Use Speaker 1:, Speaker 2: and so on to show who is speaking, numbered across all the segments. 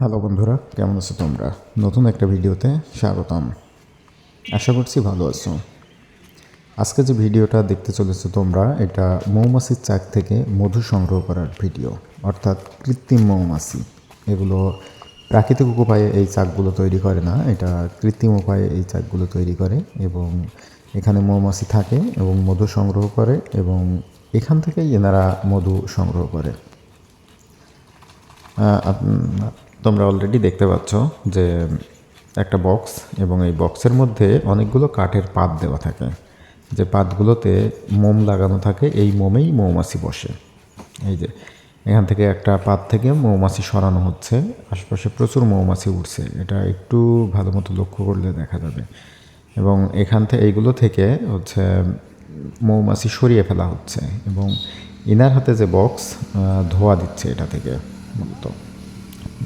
Speaker 1: Hello বন্ধুরা, কেমন আছো তোমরা? নতুন একটা ভিডিওতে স্বাগতম। আশা করছি ভালো আছো। আজকে যে ভিডিওটা দেখতে চলেছো তোমরা, এটা মৌমাছির চাক থেকে মধু সংগ্রহ করার ভিডিও, অর্থাৎ কৃত্রিম মৌমাছি। এগুলো প্রাকৃতিক উপায়ে এই চাকগুলো তৈরি করে না, এটা কৃত্রিম উপায়ে এই চাকগুলো তৈরি করে এবং এখানে মৌমাছি থাকে এবং মধু সংগ্রহ করে এবং এখান থেকেই এনারা মধু সংগ্রহ করে। তোমরা অলরেডি দেখতে পাচ্ছ যে একটা বক্স এবং এই বক্সের মধ্যে অনেকগুলো কাঠের পাত দেওয়া থাকে। যে পাতগুলোতে মোম লাগানো থাকে, এই মোমেই মৌমাছি বসে। এই যে, এখান থেকে একটা পাত থেকে মৌমাছি সরানো হচ্ছে। আশপাশে প্রচুর মৌমাছি উঠছে এটা একটু ভালো মতো লক্ষ্য করলে দেখা যাবে। এবং এখান থেকে এইগুলো থেকে হচ্ছে মৌমাছি সরিয়ে ফেলা হচ্ছে এবং ইনার হাতে যে বক্স ধোয়া দিচ্ছে এটা থেকে। মূলত।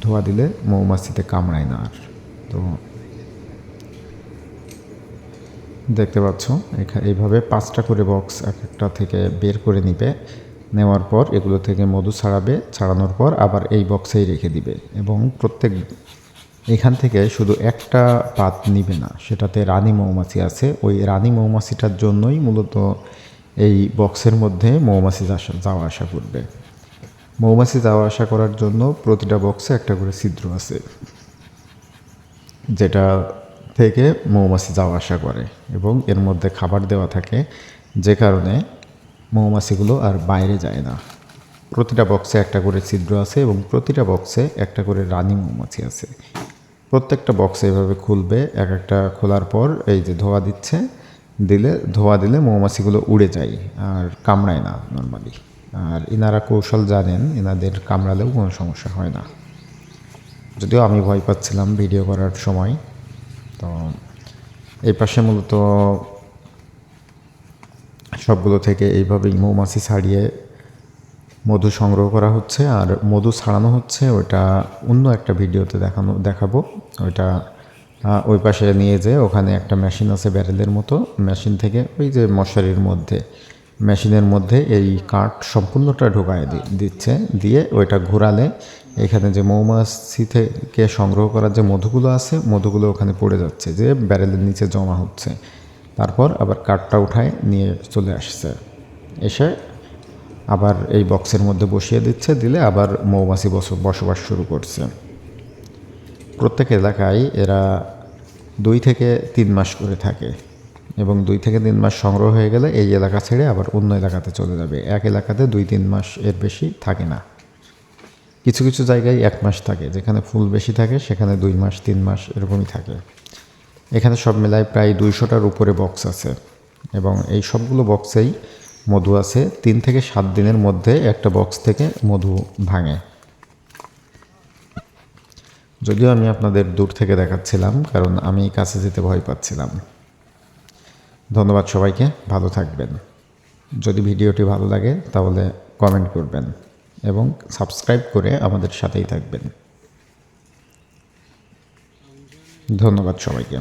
Speaker 1: ধোয়া দিলে মৌমাছিতে কামড়ায় না আর। তো দেখতে পাচ্ছ এইভাবে পাঁচটা করে বক্স এক একটা থেকে বের করে নিবে, নেওয়ার পর এগুলো থেকে মধু ছাড়াবে, ছাড়ানোর পর আবার এই বক্সেই রেখে দিবে এবং প্রত্যেক, এখান থেকে শুধু একটা পাত নিবে না, সেটাতে রানী মৌমাছি আছে, ওই রানী মৌমাছিটার জন্যই মূলত এই বক্সের মধ্যে মৌমাছি যাওয়া আসা করবে। মৌমাছি যাওয়া আসা করার জন্য প্রতিটা বক্সে একটা করে ছিদ্র আছে, যেটা থেকে মৌমাছি যাওয়া আসা করে এবং এর মধ্যে খাবার দেওয়া থাকে, যে কারণে মৌমাছিগুলো আর বাইরে যায় না। প্রতিটা বক্সে একটা করে ছিদ্র আছে এবং প্রতিটা বক্সে একটা করে রানী মৌমাছি আছে। প্রত্যেকটা বক্সে এভাবে খুলবে, এক একটা খোলার পর এই যে ধোয়া দিচ্ছে, দিলে, ধোয়া দিলে মৌমাছিগুলো উড়ে যায় আর কামড়ায় না নর্মালি আর ইনারা কৌশল জানেন এনাদের কামড়ালেও কোনো সমস্যা হয় না। যদিও আমি ভয় পাচ্ছিলাম ভিডিও করার সময়, তো এই পাশে মূলত সবগুলো থেকে এইভাবেই মৌমাছি ছাড়িয়ে মধু সংগ্রহ করা হচ্ছে, আর মধু ছাড়ানো হচ্ছে, ওটা অন্য একটা ভিডিওতে দেখানো, দেখাবো। ওইটা ওই পাশে নিয়ে যেয়ে ওখানে একটা মেশিন আছে ব্যারেলের মতো, মেশিন থেকে ওই যে মশারির মধ্যে মেশিনের মধ্যে এই কাঠ সম্পূর্ণটা ঢোকায় দিচ্ছে, দিয়ে ওইটা ঘোরালে এখানে যে মৌমাছি থেকে সংগ্রহ করার যে মধুগুলো আছে, মধুগুলো ওখানে পড়ে যাচ্ছে, যে ব্যারেলের নিচে জমা হচ্ছে। তারপর আবার কাঠটা উঠায় নিয়ে চলে আসছে। এসে আবার এই বক্সের মধ্যে বসিয়ে দিচ্ছে, দিলে আবার মৌমাছি বস- বসবাস শুরু করছে। প্রত্যেক এলাকায় এরা দুই থেকে তিন মাস করে থাকে। এবং দুই থেকে তিন মাস সংগ্রহ হয়ে গেলে এই এলাকা ছেড়ে আবার অন্য এলাকাতে চলে যাবে। এক এলাকাতে দুই তিন মাস এর বেশি থাকে না। কিছু কিছু জায়গায় এক মাস থাকে, যেখানে ফুল বেশি থাকে, সেখানে দুই মাস, তিন মাস এরকমই থাকে। এখানে সব মেলায় প্রায় দুইশোটার উপরে বক্স আছে এবং এই সবগুলো বক্সেই মধু আছে। তিন থেকে সাত দিনের মধ্যে একটা বক্স থেকে মধু ভাঙে। যদিও আমি আপনাদের দূর থেকে দেখাচ্ছিলাম, কারণ আমি কাছে যেতে ভয় পাচ্ছিলাম। ধন্যবাদ সবাইকে, ভালো থাকবেন। যদি ভিডিওটি ভালো লাগে, তাহলে কমেন্ট করবেন এবং সাবস্ক্রাইব করে আমাদের সাথেই থাকবেন। ধন্যবাদ সবাইকে।